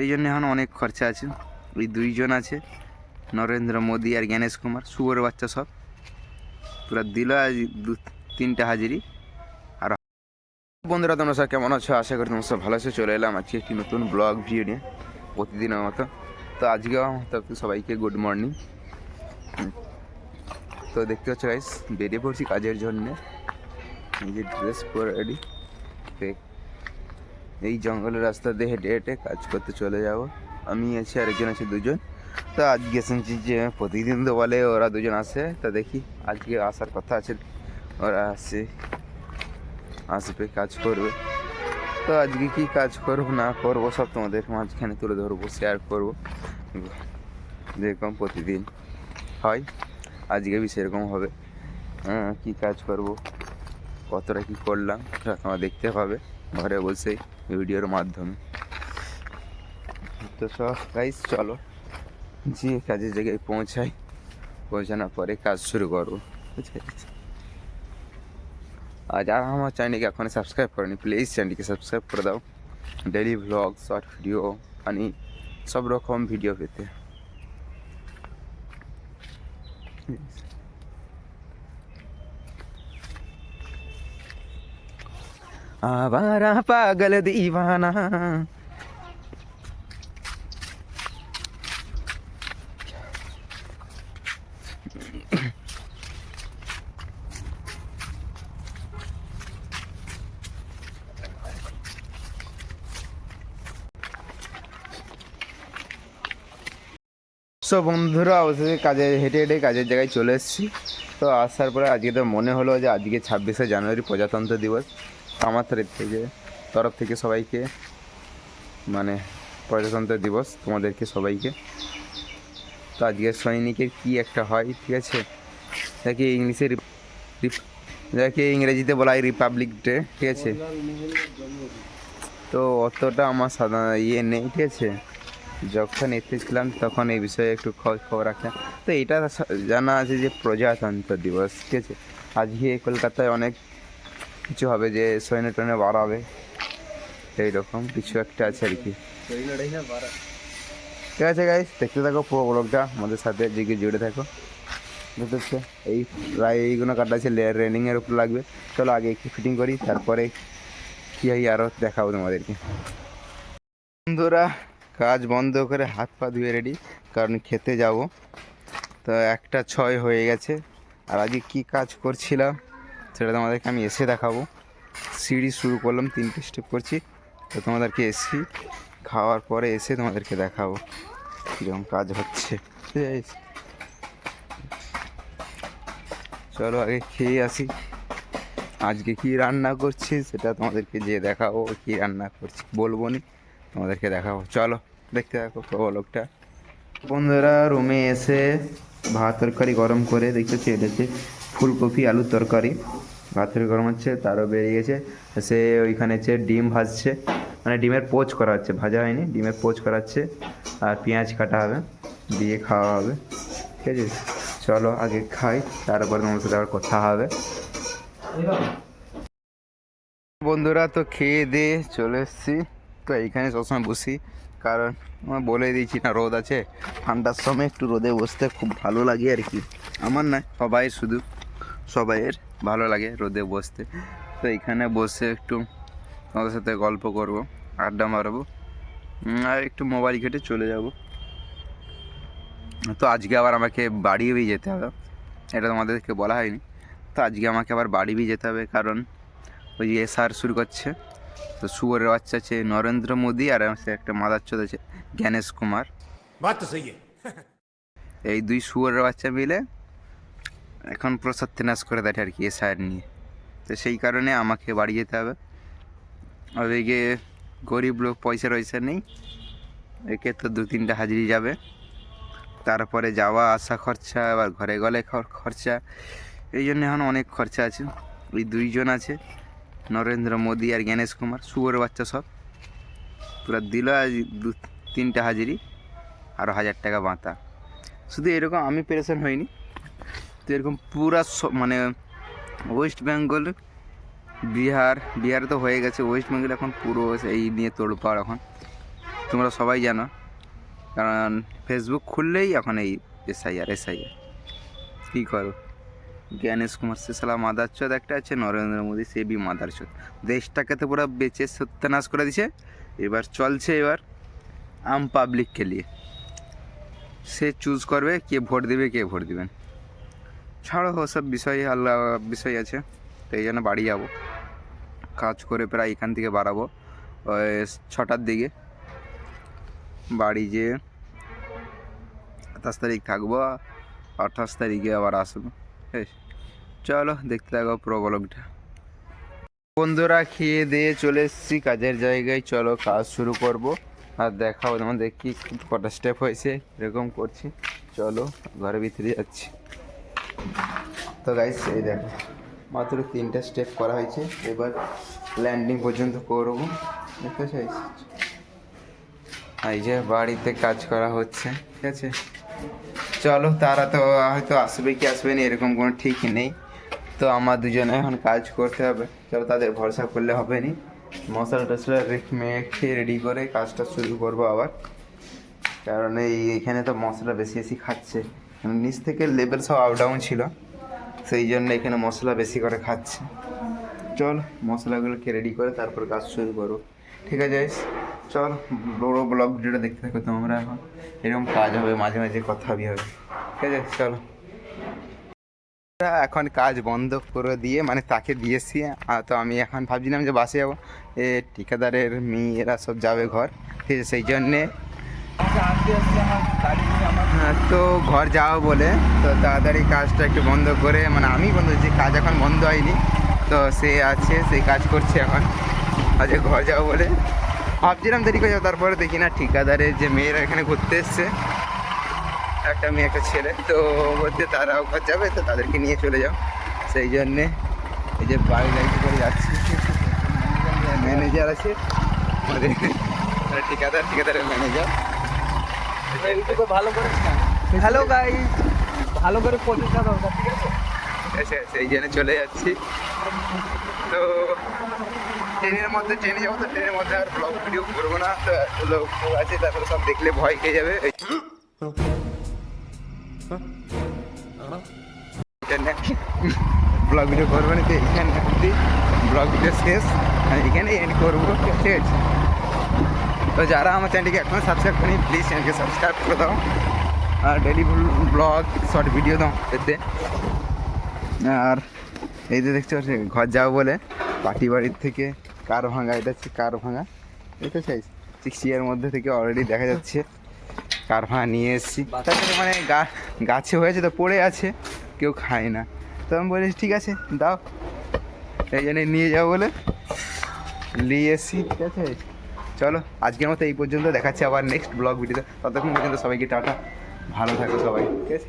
এই জন্য এখন অনেক খরচা আছে। ওই দুইজন আছে, নরেন্দ্র মোদী আর জ্ঞানেশ কুমার, শুয়োর বাচ্চা সব। পুরো দিল আজ দু, তিনটা হাজিরি। আর বন্ধুরা, তোমরা সব কেমন আছো? আশা করি তোমরা সব ভালো আছো। চলে এলাম আজকে একটি নতুন ব্লগ ভিডিও নিয়ে, প্রতিদিনের মতো। তো আজকেও তো সবাইকে গুড মর্নিং। তো দেখতে পাচ্ছ গাইস বেরিয়ে পড়ছি কাজের জন্যে। নিজের ড্রেস পরে রেডি এই জঙ্গলের রাস্তা দিয়ে হেঁটে হেঁটে কাজ করতে চলে যাব। আমি আছি আরেকজন আছে দুজন। তো আজকে শুনছি যে প্রতিদিন তো বলে ওরা দুজন আসে। তা দেখি আজকে আসার কথা আছে ওরা আসে আসবে কাজ করবে। তো আজকে কি কাজ করব না করব সব তোমাদের মাঝখানে তুলে ধরবো শেয়ার করব। যেরকম প্রতিদিন হয় আজকে বি সেরকম হবে। হ্যাঁ, কী কাজ করব কতটা কী করলাম তোমার দেখতে পাবে ঘরে বসেই। ভিডিওর মাধ্যমে। তো সব চলো। যে কাজের জায়গায় পৌঁছাই। পৌঁছানোর পরে কাজ শুরু করব। বুঝতে? আর যারা আমার চ্যানেলকে এখনও সাবস্ক্রাইব করেনি প্লিজ চ্যানেলকে সাবস্ক্রাইব করে দাও। ডেলি ভ্লগ শর্ট ভিডিও মানে সব রকম ভিডিও পেতে। আবারা পাগল দিওয়ানা সো বন্ধুরা, অবশেষে কাজে হেঁটে হেঁটে কাজের জায়গায় চলে এসেছি। তো আসার পরে আজকে তো মনে হলো যে আজকে ছাব্বিশে জানুয়ারি প্রজাতন্ত্র দিবস। আমার তরফ থেকে তরফ থেকে সবাইকে মানে প্রজাতন্ত্র দিবস তোমাদেরকে সবাইকে। তো আজকে সৈনিকের কি একটা হয়, ঠিক আছে? যাকে ইংলিশে যাকে ইংরেজিতে বলা হয় রিপাবলিক ডে, ঠিক আছে? তো অতটা আমার সাধারণ ইয়ে নেই, ঠিক আছে? যখন এতে ছিলাম তখন এই বিষয়ে একটু খোঁজ খবর রাখলাম। তো এটা জানা আছে যে প্রজাতন্ত্র দিবস, ঠিক আছে? আজকে কলকাতায় অনেক কিছু হবে যে সৈন্য টৈন্য বাড়াবে। এইরকম কিছু একটা আছে আর কি। ঠিক আছে গাইস দেখতে থাকো পুরো ব্লগটা আমাদের সাথে জিগে জুড়ে থাকো। বুঝতে? এই প্রায় এইগুলো কাটা আছে রেলিংয়ের উপর লাগবে। চলো আগে একটু ফিটিং করি, তারপরে কী হয় আরও দেখাবো তোমাদেরকে। বন্ধুরা, কাজ বন্ধ করে হাত পা ধুয়ে রেডি কারণ খেতে যাব। তো একটা ছয় হয়ে গেছে। আর আজকে কী কাজ করছিলাম? সেটা তোমাদেরকে আমি এসে দেখাবো। সিঁড়ি শুরু করলাম, তিনটে স্টেপ করছি। তো তোমাদেরকে এসি খাওয়ার পরে এসে তোমাদেরকে দেখাবো কীরকম কাজ হচ্ছে। ঠিক আছে? চলো আগে খেয়ে আসি। আজকে কি রান্না করছি সেটা তোমাদেরকে যে দেখাবো, কি রান্না করছি বলব নি, তোমাদেরকে দেখাবো। চলো, দেখতে থাকো লোকটা। বন্ধুরা, রুমে এসে ভাত তরকারি গরম করে দেখতেছি এটা ফুলকপি, আলুর তরকারি। ভাত গরম হচ্ছে, তারও বেরিয়ে গেছে। সে ওইখানে হচ্ছে ডিম ভাজছে। মানে ডিমের পোচ করা হচ্ছে, ভাজা হয়নি, ডিমের পোচ করা হচ্ছে। আর পেঁয়াজ কাটা হবে, দিয়ে খাওয়া হবে। ঠিক আছে? চলো আগে খাই, তারপর তোমার সাথে আবার কথা হবে। বন্ধুরা, তো খেয়ে দিয়ে চলে এসেছি। তো এইখানে সবসময় বসি, কারণ আমার বলে দিয়েছি না, রোদ আছে। ঠান্ডার সময় একটু রোদে বসতে খুব ভালো লাগে আর কি। আমার না সবাই শুধু। সবাইয়ের ভালো লাগে রোদে বসতে। তো এখানে বসে একটু তোমাদের সাথে গল্প করব আড্ডা মারবো আর একটু মোবাইল ঘেটে চলে যাব। তো আজকে আবার আমাকে বাড়ি যেতে হবে এটা তোমাদেরকে বলা হয়নি। তো আজকে আমাকে আবার বাড়ি যেতে হবে কারণ ওই যে এসআর শুরু করছে। তো শুয়োরের বাচ্চা আছে নরেন্দ্র মোদী আর সে একটা মাদার চোদ আছে জ্ঞানেশ কুমার। এই দুই শুয়োরের বাচ্চা মিলে এখন পুরো সত্যনাশ করে দেয় আর কি এসআর নিয়ে। তো সেই কারণে আমাকে বাড়ি যেতে হবে। এদিকে গরিব লোক পয়সা রয়েছে নেই। একে তো দু তিনটা হাজিরি যাবে। তারপরে যাওয়া, আসা খরচা, আবার ঘরে গলে খর- খরচা। এই জন্য এখন অনেক খরচা আছে। ওই দুইজন আছে, নরেন্দ্র মোদী আর জ্ঞানেশ কুমার, শুয়োর বাচ্চা সব। পুরো দিল দু তিনটা হাজিরি আরও হাজার টাকা বাঁতা। শুধু এরকম আমি পেরেশান হইনি। তো এরকম পুরা মানে ওয়েস্ট বেঙ্গল বিহার, বিহারে তো হয়ে গেছে। ওয়েস্ট বেঙ্গল এখন পুরো এই নিয়ে তোড়পাড় এখন। তোমরা সবাই জানো। কারণ ফেসবুক খুললেই এখন এই এসআইআর এসআইআর কী করো? জ্ঞানেশ কুমার সেসালা মাদার চোদ একটা আছে, নরেন্দ্র মোদী, সে বি মাদার চোদ। দেশটাকে তো পুরো বেঁচে সত্যানাশ করে দিছে। এবার চলছে এবার আম পাবলিককে নিয়ে। সে চুজ করবে, কে ভোট দেবে, কে ভোট দিবেন ছাড়ো ওসব বিষয় আল্লাহ বিষয় আছে, তো এই জন্য বাড়ি যাব। কাজ করে প্রায় এখান থেকে বাড়াবো। ছটার দিকে। বাড়ি যেয়ে সাতাশ তারিখ থাকব, আঠাশ তারিখে আবার আসব? চলো, দেখতে থাকো পুরো ব্লগটা। বন্ধুরা, খেয়ে দিয়ে চলে এসেছি কাজের জায়গায়। চলো, কাজ শুরু করব। আর দেখাও তোমাদের কি, কটা স্টেপ হয়েছে, এরকম করছি। চলো, ঘরের ভিতরে যাচ্ছি। তো গাইস এই দেখো, মাত্র তিনটা স্টেপ করা হয়েছে। এবার ল্যান্ডিং পর্যন্ত করব। দেখতে চাইছি এই যে বাড়িতে কাজ করা হচ্ছে, ঠিক আছে? চলো, তারা তো হয়তো আসবে কি আসবে না, এরকম কোনো ঠিক নেই। তো আমার দুজনে এখন কাজ করতে হবে। চলো, তাদের ভরসা করলে হবে নি। মশলা রেখে মেখে রেডি করে কাজটা শুরু করব আবার। কারণ এই এখানে তো মশলা বেশি বেশি খাচ্ছে। নিচ থেকে লেভেল সব আপ ডাউন ছিল। সেই জন্য এখানে মশলা বেশি করে খাচ্ছে। চল, মশলাগুলোকে রেডি করে তারপর কাজ শুরু করো। ঠিক আছে? চল বড় ব্লগ ভিডিওটা দেখতে থাকো তোমরা এখন। এরকম কাজ হবে, মাঝে মাঝে কথা হবে। ঠিক আছে, চলো। এখন কাজ বন্ধ করে দিয়ে মানে তাকে দিয়েছি। তো আমি এখন ভাবছিলাম যে বাসে যাব। এ ঠিকাদারের মেয়েরা সব যাবে ঘর। ঠিক আছে, সেই জন্যে তো ঘর যাওয়া বলে, তো তাড়াতাড়ি কাজটা একটু বন্ধ করে মানে আমি বন্ধ করছি কাজ এখন বন্ধ হয়নি, তো সে আছে সেই কাজ করছে এখন। আজকে ঘর যাব বলে। ভাবছিলাম দেরি করে যাব, তারপরে দেখি না, ঠিকাদারের যে মেয়েরা এখানে ঘুরতে এসছে, একটা মেয়ে, একটা ছেলে, তো বলতে তারাও ঘর যাবে, তো তাদেরকে নিয়ে চলে যাও। সেই জন্যে এই যে বাড়ি গাড়ি করে যাচ্ছি। ম্যানেজার আছে আমাদের ঠিকাদার, ঠিকাদারের ম্যানেজার। ভালো হ্যালো গাই ভালো করে প্রচেষ্টা দরকার ঠিক আছে? এসে সেই জন্য চলে যাচ্ছি। তো, ট্রেনের মধ্যে ট্রেনে যাব তো ট্রেনের মধ্যে আর ব্লগ ভিডিও করব না। তো লোক আছে, তারপরে সব দেখলে ভয় খেয়ে যাবে। ব্লগ ভিডিও করব না, তো এইখানে ব্লগ ভিডিও শেষ। এখানে এন্ড করব, ঠিক আছে? তো যারা আমার চ্যানেলটিকে এখনও সাবস্ক্রাইব করেনি প্লিজ চ্যানেলকে সাবস্ক্রাইব করে দাও। আর ডেলি ব্লগ শর্ট ভিডিও দাও এতে। আর এই যে দেখতে পাচ্ছি ঘর যাব বলে পাটি বাড়ির থেকে, কার ভাঙা, এটা হচ্ছে কার ভাঙা। এটা চাই সিক্সটি এর মধ্যে থেকে অলরেডি দেখা যাচ্ছে, কার ভাঙা নিয়ে এসেছি। তারপরে মানে গাছে হয়েছে তো পড়ে আছে, কেউ খায় না। তো আমি বলেছি, ঠিক আছে, দাও। এই জন্য নিয়ে যাব বলে নিয়ে এসেছি, ঠিক আছে? চলো, আজকের মতো এই পর্যন্ত, দেখাচ্ছি আবার নেক্সট ব্লগ ভিডিওতে ততক্ষণ পর্যন্ত সবাইকে টাটা, ভালো থাকো সবাই, ঠিক আছে?